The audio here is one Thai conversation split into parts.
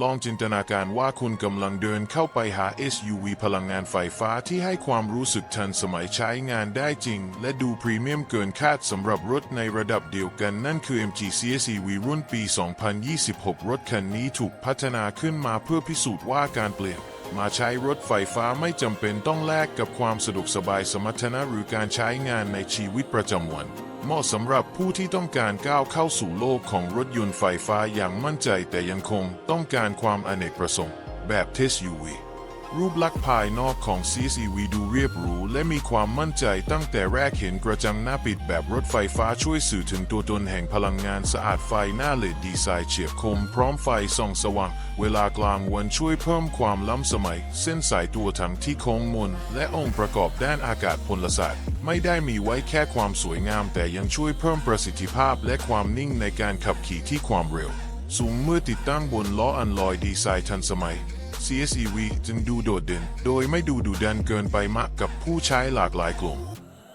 ลองจินตนาการว่าคุณกำลังเดินเข้าไปหา SUV พลังงานไฟฟ้าที่ให้ความรู้สึกทันสมัยใช้งานได้จริง และดูพรีเมียมเกินคาดสำหรับรถในระดับเดียวกันนั่นคือ MG CSEV รุ่นปี 2026 รถคันนี้ถูกพัฒนาขึ้นมาเพื่อพิสูจน์ว่าการเปลี่ยนมาใช้รถไฟฟ้าไม่จำเป็นต้องแลกกับความสะดวกสบายสมรรถนะหรือการใช้งานในชีวิตประจำวัน เหมาะสำหรับผู้ที่ต้องการก้าวเข้าสู่โลกของรถยนต์ไฟฟ้าอย่างมั่นใจแต่ยังคงต้องการความอเนกประสงค์แบบเทส UV รูปลักษณ์ภายนอกของ CCV ดูเรียบหรู และมีความมั่นใจตั้งแต่แรกเห็นกระจังหน้าปิดแบบรถไฟฟ้าช่วยสื่อถึงตัวตนแห่งพลังงานสะอาดไฟหน้าเลดดีไซน์เฉียบคม พร้อมไฟส่องสว่าง เวลากลางวันช่วยเพิ่มความล้ำสมัย เส้นสายตัวถังที่โค้งมน และองค์ประกอบด้านอากาศพลศาสตร์ ไม่ได้มีไว้แค่ความสวยงาม แต่ยังช่วยเพิ่มประสิทธิภาพและความนิ่งในการขับขี่ที่ความเร็ว สูงเมื่อติดตั้งบนล้ออันลอยดีไซน์ทันสมัย CSEV จึงดูโดดเด่น โดยไม่ดูดุดันเกินไปมากกับผู้ใช้หลากหลายกลุ่ม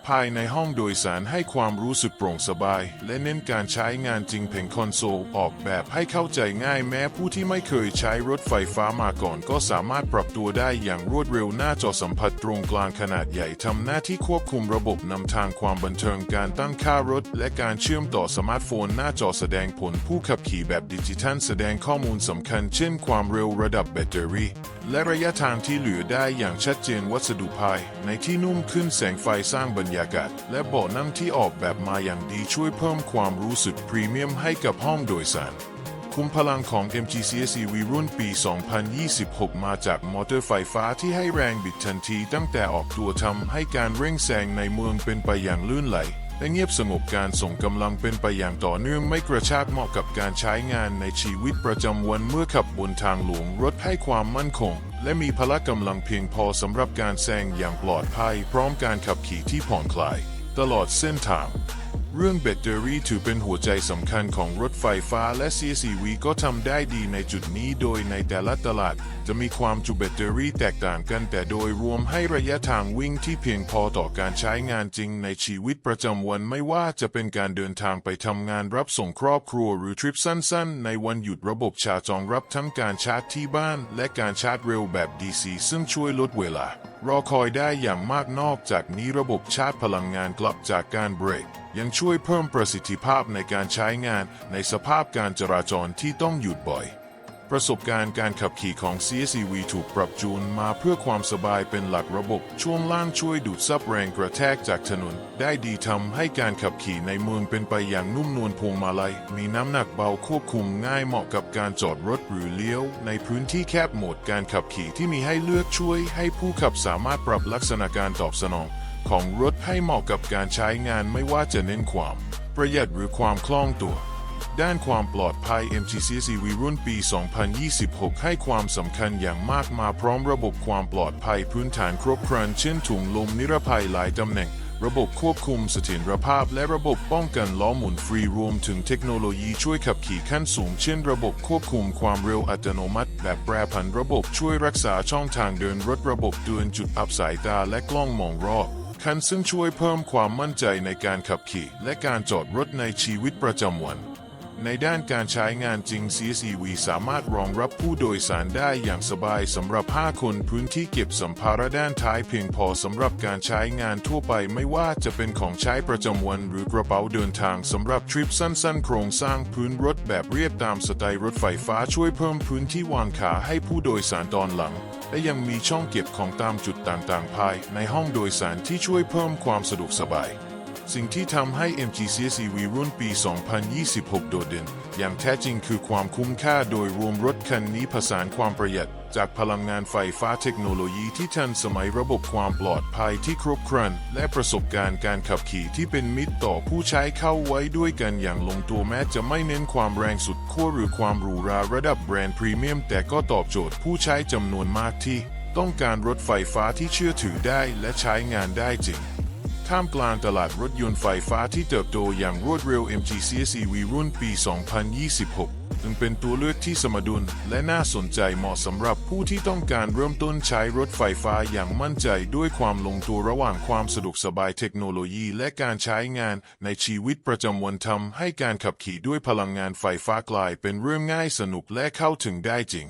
ภายในห้องโดยสารให้ความรู้สึกโปร่งสบาย และเน้นการใช้งานจริงเพ่งคอนโซลออกแบบให้เข้าใจง่ายแม้ผู้ที่ไม่เคยใช้รถไฟฟ้ามาก่อนก็สามารถปรับตัวได้อย่างรวดเร็วหน้าจอสัมผัสตรงกลางขนาดใหญ่ทำหน้าที่ควบคุมระบบนำทางความบันเทิงการตั้งค่ารถ และการเชื่อมต่อสมาร์ทโฟน หน้าจอแสดงผลผู้ขับขี่แบบดิจิทัล แสดงข้อมูลสำคัญ เช่น ความเร็วระดับแบตเตอรี่ และระยะทางที่เหลือได้อย่างชัดเจนวัสดุภายในที่นุ่มขึ้นแสงไฟสร้างบรรยากาศและเบาะนั่งที่ออกแบบมาอย่างดีช่วยเพิ่มความรู้สึกพรีเมียมให้กับห้องโดยสารคุมพลังของ MG CSEV รุ่นปี 2026 มาจากมอเตอร์ไฟฟ้าที่ให้แรงบิดทันทีตั้งแต่ออกตัวทำให้การเร่งแซงในเมืองเป็นไปอย่างลื่นไหล และเงียบสงบการส่งกำลังเป็นไปอย่างต่อเนื่องไม่กระชากเหมาะกับการใช้งานในชีวิตประจำวันเมื่อขับบนทางหลวงรถให้ความมั่นคง และมีพละกำลังเพียงพอสำหรับการแซงอย่างปลอดภัย พร้อมการขับขี่ที่ผ่อนคลาย ตลอดเส้นทาง เรื่องแบตเตอรี่ถือเป็นหัวใจสำคัญของรถไฟฟ้าและ CCV ก็ทำได้ดีในจุดนี้โดยในแต่ละตลาด จะมีความจุแบตเตอรี่แตกต่างกัน แต่โดยรวมให้ระยะทางวิ่งที่เพียงพอต่อการใช้งานจริงในชีวิตประจำวันไม่ว่าจะเป็นการเดินทางไปทำงานรับส่งครอบครัวหรือทริปสั้นๆ ในวันหยุดระบบชาร์จรองรับทั้งการชาร์จที่บ้าน และการชาร์จเร็วแบบ DC ซึ่งช่วยลดเวลารอคอยได้อย่างมากนอกจากนี้ระบบชาร์จพลังงานกลับจากการเบรกยังช่วยเพิ่มประสิทธิภาพในการใช้งานในสภาพการจราจรที่ต้องหยุดบ่อย ประสบการณ์การขับขี่ของ CSEV ถูกปรับจูนมาเพื่อความสบายเป็นหลักระบบช่วงล่างช่วยดูดซับแรงกระแทกจากถนน ได้ดีทำให้การขับขี่ในเมืองเป็นไปอย่างนุ่มนวลพวงมาลัย มีน้ำหนักเบาควบคุมง่ายเหมาะกับการจอดรถหรือเลี้ยว ในพื้นที่แคบโหมดการขับขี่ที่มีให้เลือกช่วย ให้ผู้ขับสามารถปรับลักษณะการตอบสนอง ของรถให้เหมาะกับการใช้งานไม่ว่าจะเน้นความ ประหยัดหรือความคล่องตัว ด้านความปลอดภัย MGCCV รุ่นปี 2026 ให้ความสำคัญอย่างมากมาพร้อมระบบความปลอดภัยพื้นฐานครบครัน เช่นถุงลมนิรภัยหลายตำแหน่งระบบควบคุมเสถียรภาพ และระบบป้องกันล้อหมุนฟรีรวมถึงเทคโนโลยีช่วยขับขี่ขั้นสูง เช่น ระบบควบคุมความเร็วอัตโนมัติ แบบแปรผันระบบช่วยรักษาช่องทางเดินรถระบบเตือนจุดอับสายตาและกล้องมองรอบ คัญซึ่งช่วยเพิ่มความมั่นใจในการขับขี่ และการจอดรถในชีวิตประจำวัน ในด้านการใช้งานจริง CCV สามารถรองรับผู้โดยสารได้อย่างสบายสำหรับ 5 คนพื้นที่เก็บสัมภาระด้านท้ายเพียงพอสำหรับการใช้งานทั่วไปไม่ว่าจะเป็นของใช้ประจำวันหรือกระเป๋าเดินทางสำหรับทริปสั้นๆ โครงสร้างพื้นรถแบบเรียบตามสไตล์รถไฟฟ้าช่วยเพิ่มพื้นที่วางขาให้ผู้โดยสารตอนหลัง และยังมีช่องเก็บของตามจุดต่างๆ ภายในห้องโดยสารที่ช่วยเพิ่มความสะดวกสบาย สิ่งที่ทำให้ MG CSEV รุ่นปี 2026 โดดเด่น อย่างแท้จริงคือความคุ้มค่าโดยรวมรถคันนี้ผสานความประหยัด จากพลังงานไฟฟ้าเทคโนโลยีที่ทันสมัยระบบความปลอดภัยที่ครบครัน และประสบการณ์การขับขี่ที่เป็นมิตรต่อผู้ใช้เข้าไว้ด้วยกันอย่างลงตัวแม้จะไม่เน้นความแรงสุดขั้วหรือความหรูหราระดับแบรนด์พรีเมียม แต่ก็ตอบโจทย์ผู้ใช้จำนวนมากที่ ต้องการรถไฟฟ้าที่เชื่อถือได้และใช้งานได้จริง ท่ามกลางตลาดรถยนต์ไฟฟ้าที่เติบโตอย่างรวดเร็ว MG CSEV รุ่นปี 2026 จึงเป็นตัวเลือกที่สมดุลและน่าสนใจเหมาะสำหรับผู้ที่ต้องการเริ่มต้นใช้รถไฟฟ้าอย่างมั่นใจด้วยความลงตัวระหว่างความสะดวกสบายเทคโนโลยีและการใช้งานในชีวิตประจำวันทำให้การขับขี่ด้วยพลังงานไฟฟ้ากลายเป็นเรื่องง่ายสนุกและเข้าถึงได้จริง